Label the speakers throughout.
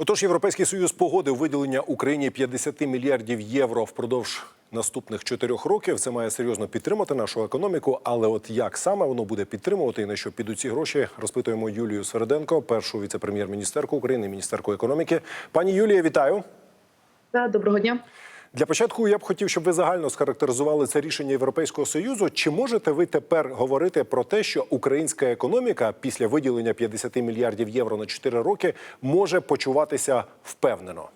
Speaker 1: Отож, Європейський Союз погодив виділення Україні 50 мільярдів євро впродовж наступних чотирьох років. Це має серйозно підтримати нашу економіку. Але от як саме воно буде підтримувати і на що підуть ці гроші, розпитуємо Юлію Середенко, першу віце-прем'єр-міністерку України, міністерку економіки. Пані Юлія, вітаю.
Speaker 2: Доброго дня.
Speaker 1: Для початку я б хотів, щоб ви загально схарактеризували це рішення Європейського союзу. Чи можете ви тепер говорити про те, що українська економіка після виділення 50 мільярдів євро на 4 роки може почуватися впевнено?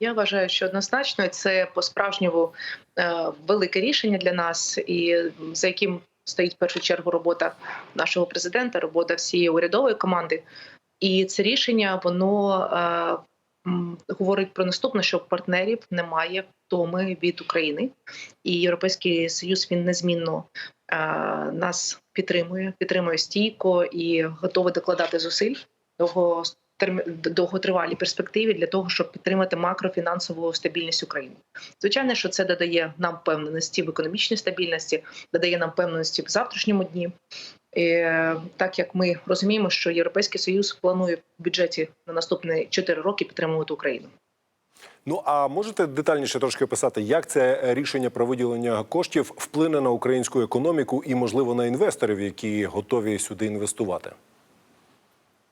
Speaker 2: Я вважаю, що однозначно це по справжньому е, велике рішення для нас, і за яким стоїть в першу чергу робота нашого президента, робота всієї урядової команди. І це рішення воно е, говорить про наступне, що партнерів немає втоми від України, і Європейський Союз він незмінно е, нас підтримує, підтримує стійко і готовий докладати зусиль довго довготривалій перспективі для того, щоб підтримати макрофінансову стабільність України. Звичайно, що це додає нам впевненості в економічній стабільності, додає нам впевненості в завтрашньому дні. Так як ми розуміємо, що Європейський Союз планує в бюджеті на наступні 4 роки підтримувати Україну.
Speaker 1: Ну а можете детальніше трошки описати, як це рішення про виділення коштів вплине на українську економіку і, можливо, на інвесторів, які готові сюди інвестувати?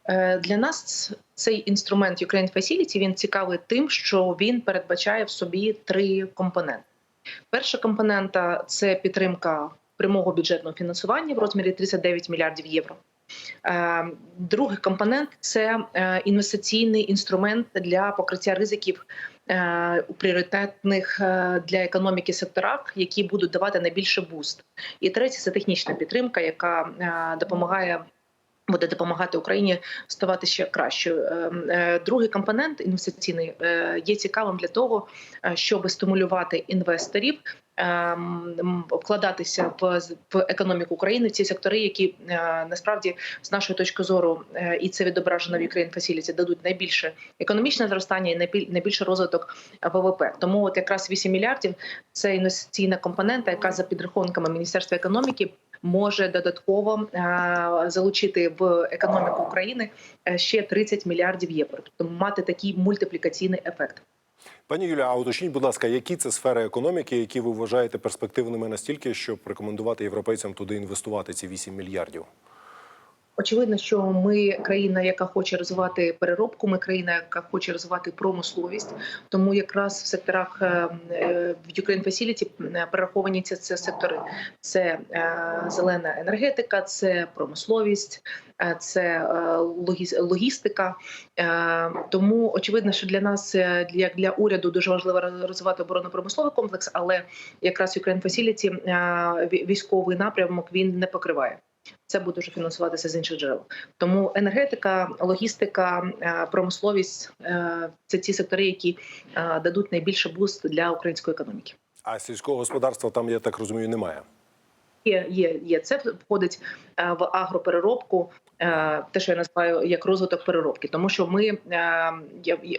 Speaker 2: Е, Для нас цей інструмент Ukraine Facility, він цікавий тим, що він передбачає в собі три компоненти. Перша компонента це підтримка прямого бюджетного фінансування в розмірі 39 мільярдів євро. Е, Другий компонент це е, інвестиційний інструмент для покриття ризиків е, у пріоритетних для економіки секторах, які будуть давати найбільше буст. І третє це технічна підтримка, яка допомагає буде допомагати Україні ставати ще кращою. Другий компонент інвестиційний є цікавим для того, щоб стимулювати інвесторів. Ем, Вкладатися в, в економіку України в ці сектори, які е, насправді з нашої точки зору, е, і це відображено в Ukraine Facility, дадуть найбільше економічне зростання і найбіль- найбільше розвиток ВВП. Тому от якраз 8 мільярдів це інвестиційна компонента, яка за підрахунками Міністерства економіки може додатково е, залучити в економіку України ще 30 мільярдів євро, тобто мати такий мультиплікаційний ефект.
Speaker 1: Пані Юля, а уточніть, будь ласка, які це сфери економіки, які ви вважаєте перспективними настільки, щоб рекомендувати європейцям туди інвестувати ці 8 мільярдів?
Speaker 2: Очевидно, що ми країна, яка хоче розвивати переробку, ми країна, яка хоче розвивати промисловість. Тому якраз в секторах е, в Ukraine Facility е, перераховані ці, ці сектори: це е, зелена енергетика, це промисловість, це логістика. Тому очевидно, що для нас, як для уряду, дуже важливо розвивати оборонно-промисловий комплекс, але якраз Ukraine Facility, військовий напрямок він не покриває. Це буде вже фінансуватися з інших джерел. Тому енергетика, логістика, е, промисловість е, це ті сектори, які е, дадуть найбільше буст для української економіки.
Speaker 1: А сільського господарства там, я так розумію, немає.
Speaker 2: Є, є, є. Це входить в агропереробку, те, що я називаю як розвиток переробки, тому що ми е,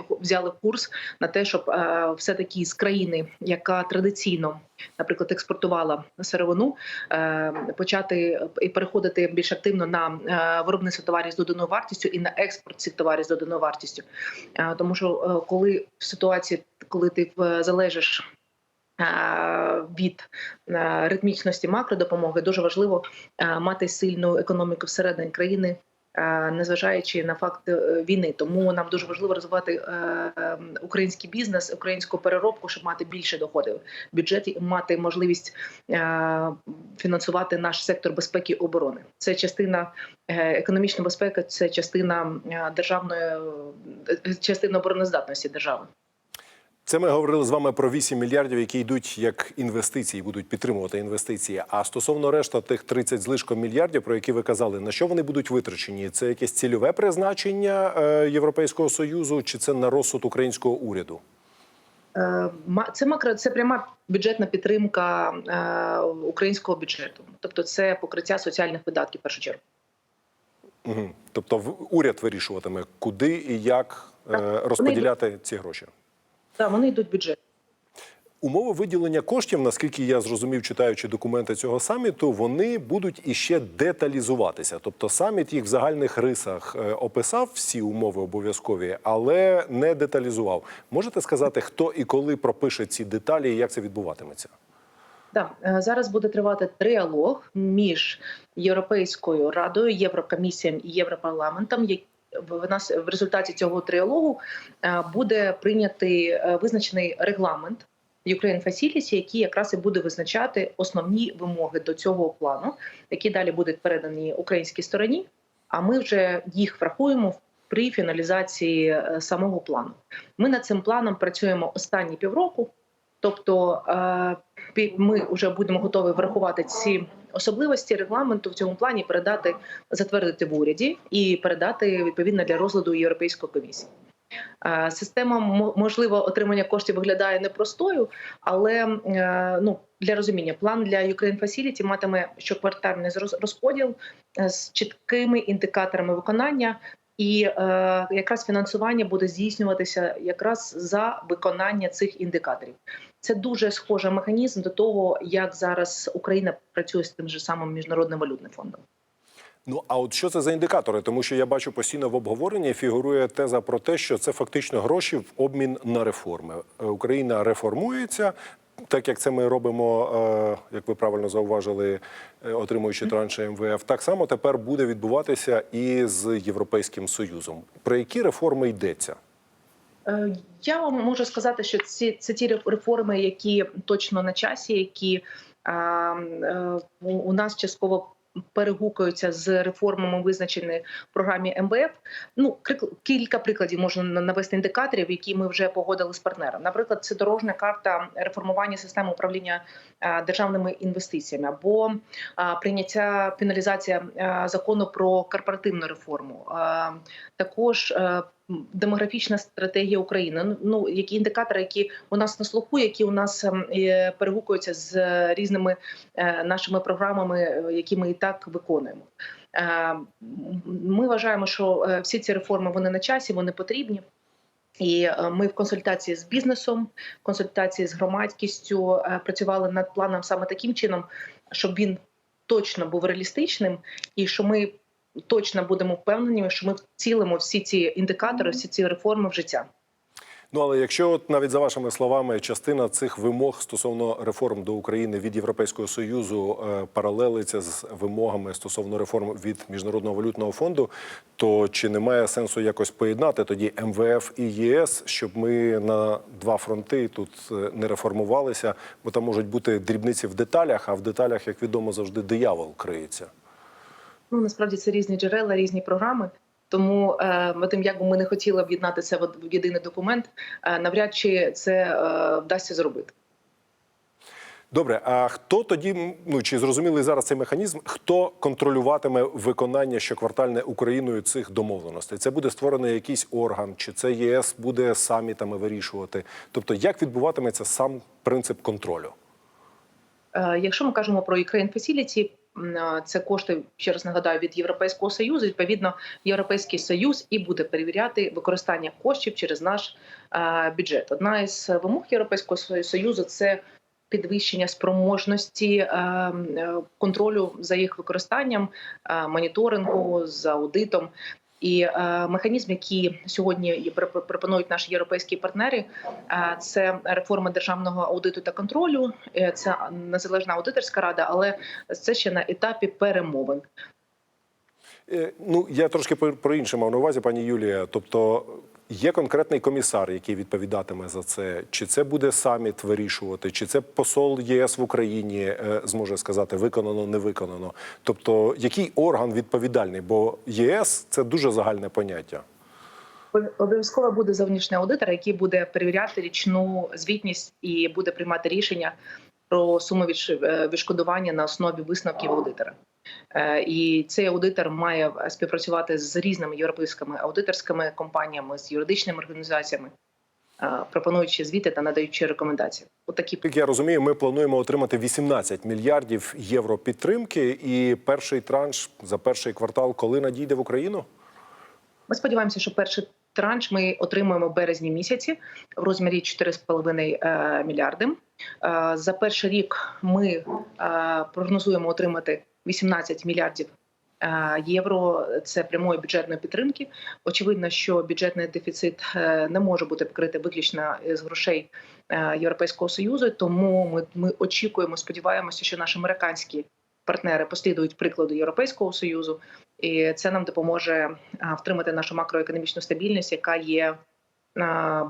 Speaker 2: взяли курс на те, щоб е, все таки з країни, яка традиційно, наприклад, експортувала сировину, е, почати і переходити більш активно на е, виробництво товарів з доданою вартістю і на експорт цих товарів з доданою вартістю. Е, Тому що е, коли в ситуації, коли ти е, залежиш е, від е, ритмічності макродопомоги, дуже важливо е, мати сильну економіку всередині країни. е, Незважаючи на факт е, війни, тому нам дуже важливо розвивати е, е, український бізнес, українську переробку, щоб мати більше доходів в бюджеті, і мати можливість е, фінансувати наш сектор безпеки і оборони. Це частина е, економічна безпека, це частина е, державної е, частина обороноздатності держави.
Speaker 1: Це ми говорили з вами про 8 мільярдів, які йдуть як інвестиції, будуть підтримувати інвестиції. А стосовно решта тих 30 з лишком мільярдів, про які ви казали, на що вони будуть витрачені? Це якесь цільове призначення е, Європейського союзу, чи це на розсуд українського уряду?
Speaker 2: Е, Це макро, це пряма бюджетна підтримка е, українського бюджету, тобто це покриття соціальних видатків в першу чергу.
Speaker 1: Угу. Тобто уряд вирішуватиме, куди і як розподіляти ці гроші.
Speaker 2: Так, вони йдуть в бюджет.
Speaker 1: Умови виділення коштів, наскільки я зрозумів, читаючи документи цього саміту, вони будуть іще деталізуватися. Тобто саміт їх в загальних рисах е, описав всі умови обов'язкові, але не деталізував. Можете сказати, хто і коли пропише ці деталі, і як це відбуватиметься?
Speaker 2: Да, е, зараз буде тривати тріалог між Європейською радою, Єврокомісією і Європарламентом. В нас в результаті цього тріалогу е, буде прийнятий е, визначений регламент Ukraine Facility, який якраз і буде визначати основні вимоги до цього плану, які далі будуть передані українській стороні. А ми вже їх врахуємо при фіналізації е, самого плану. Ми над цим планом працюємо останні півроку. Тобто ми вже будемо готові врахувати ці особливості регламенту в цьому плані, передати, затвердити в уряді і передати відповідно для розгляду Європейської комісії. Е, Система мо- можливо отримання коштів виглядає непростою, але е, ну для розуміння план для Ukraine Facility матиме щоквартальний розподіл е, з чіткими індикаторами виконання. І е, якраз фінансування буде здійснюватися якраз за виконання цих індикаторів. Це дуже схожий механізм до того, як зараз Україна працює з тим же самим міжнародним валютним фондом.
Speaker 1: Ну а от що це за індикатори? Тому що я бачу постійно в обговоренні фігурує теза про те, що це фактично гроші в обмін на реформи. Е, Україна реформується. Так як це ми робимо, е, як ви правильно зауважили, е, отримуючи транші МВФ, так само тепер буде відбуватися і з Європейським Союзом. Про які реформи йдеться?
Speaker 2: Е, Я вам можу сказати, що ці це ті реформи, які точно на часі, які е, у- нас частково перегукуються з реформами, визначені в програмі МВФ. Ну кілька прикладів можна навести індикаторів, які ми вже погодили з партнером. Наприклад, це дорожня карта реформування системи управління державними інвестиціями або прийняття фіналізація закону про корпоративну реформу. Також е, демографічна стратегія України. Ну, Ну які індикатори, які у нас на слуху, які у нас ем, е, перегукуються з різними е, нашими програмами, е, які ми і так виконуємо. Е, Ми вважаємо, що е, всі ці реформи вони на часі, вони потрібні. І е, ми в консультації з бізнесом, в консультації з громадськістю е, працювали над планом саме таким чином, щоб він точно був реалістичним, і що ми точно будемо впевнені, що ми вцілимо всі ці індикатори, всі ці реформи в життя.
Speaker 1: Ну але якщо от навіть за вашими словами частина цих вимог стосовно реформ до України від Європейського союзу е, паралелиться з вимогами стосовно реформ від міжнародного валютного фонду, то чи немає сенсу якось поєднати тоді МВФ і ЄС, щоб ми на два фронти тут е, не реформувалися, бо там можуть бути дрібниці в деталях, а в деталях, як відомо, завжди диявол криється.
Speaker 2: Ну насправді це різні джерела, різні програми. Тому е, тим, як би ми не хотіли об'єднати це в єдиний документ, е, навряд чи це е, вдасться зробити.
Speaker 1: Добре, а хто тоді, ну чи зрозумілий зараз цей механізм, хто контролюватиме виконання щоквартальне Україною цих домовленостей? Це буде створений якийсь орган, чи це ЄС буде самітами вирішувати? Тобто, як відбуватиметься сам принцип контролю?
Speaker 2: Якщо ми кажемо про Ukraine Facility, це кошти, ще раз нагадаю, від Європейського союзу. Відповідно, Європейський союз і буде перевіряти використання коштів через наш бюджет. Одна із вимог Європейського Со- союзу це підвищення спроможності е, контролю за їх використанням, моніторингу за аудитом. І е, механізм, який сьогодні пропонують наші європейські партнери, е, це реформа державного аудиту та контролю. е, Це незалежна аудиторська рада, але це ще на етапі перемовин.
Speaker 1: Ну я трошки про інше мав на увазі, пані Юлія. Тобто є конкретний комісар, який відповідатиме за це. Чи це буде саміт вирішувати, чи це посол єС в Україні е, зможе сказати виконано, не виконано. Тобто, який орган відповідальний? Бо ЄС це дуже загальне поняття.
Speaker 2: Обов'язково буде зовнішній аудитор, який буде перевіряти річну звітність і буде приймати рішення про відш- е, відшкодування на основі висновків аудитора. Е, І цей аудитор має співпрацювати з різними європейськими аудиторськими компаніями, з юридичними організаціями, е, пропонуючи звіти та надаючи рекомендації. Отакі
Speaker 1: Як я розумію, ми плануємо отримати 18 мільярдів євро підтримки. І перший транш за перший квартал, коли надійде в Україну?
Speaker 2: Ми сподіваємося, що перший транш ми отримуємо в березні місяці в розмірі 4,5 е, мільярди. Е, За перший рік ми е, прогнозуємо отримати 18 мільярдів євро. Це прямої бюджетної підтримки. Очевидно, що бюджетний дефіцит не може бути покритий виключно з грошей Європейського союзу. Тому ми, ми очікуємо, сподіваємося, що наші американські партнери послідують прикладу Європейського союзу, і це нам допоможе втримати нашу макроекономічну стабільність, яка є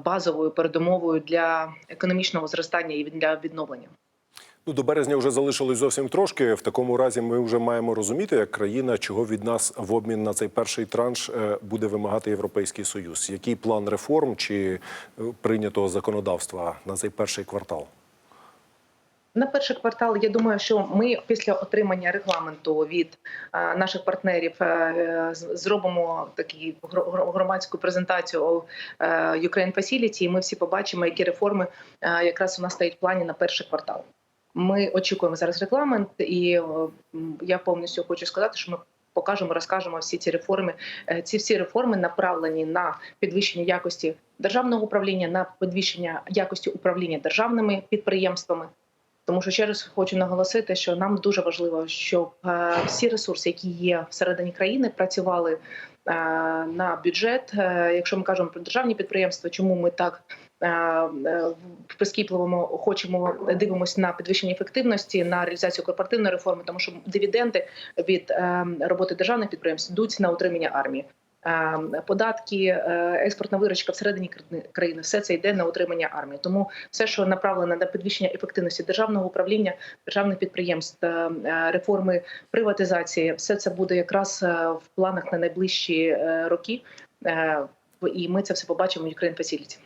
Speaker 2: базовою передумовою для економічного зростання і для відновлення.
Speaker 1: Ну, до березня вже залишилось зовсім трошки. В такому разі ми вже маємо розуміти, як країна, чого від нас в обмін на цей перший транш е, буде вимагати Європейський Союз. Який план реформ чи е, прийнятого законодавства на цей перший квартал?
Speaker 2: На перший квартал я думаю, що ми після отримання регламенту від е, наших партнерів е, зробимо гро- громадську презентацію е, Ukraine Facility, і Ми всі побачимо, які реформи якраз у нас стоять в плані на перший квартал. Ми очікуємо зараз регламент, і я повністю хочу сказати, що ми покажемо, розкажемо всі ці реформи. Ці всі реформи направлені на підвищення якості державного управління, на підвищення якості управління державними підприємствами. Тому що ще раз хочу наголосити, що нам дуже важливо, щоб е, всі ресурси, які є всередині країни, працювали е, на бюджет. Е, якщо ми кажемо про державні підприємства, чому ми так прискіпливо хочемо дивимося на підвищення ефективності, на реалізацію корпоративної реформи, тому що дивіденди від роботи державних підприємств йдуть на утримання армії. Е, Податки, е, експортна виручка всередині країни- все це йде на утримання армії. Тому все, що направлено на підвищення ефективності державного управління, державних підприємств, е, реформи приватизації, все це буде якраз в планах на найближчі роки. І ми це все побачимо в Ukraine Facility.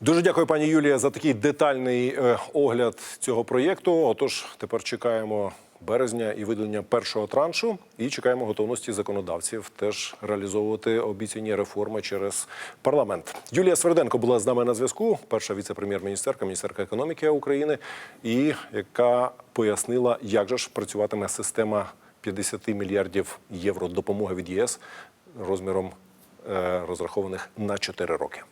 Speaker 1: Дуже дякую, пані Юлія, за такий детальний огляд цього проєкту. Отож, тепер чекаємо березня і виділення першого траншу, і чекаємо готовності законодавців теж реалізовувати обіцяні реформи через парламент. Юлія Сверденко була з нами на зв'язку. Перша віце-прем'єр-міністерка, міністерка економіки України, і яка пояснила, як же ж працюватиме система 50 мільярдів євро допомоги від ЄС розміром е, розрахованих на 4 роки.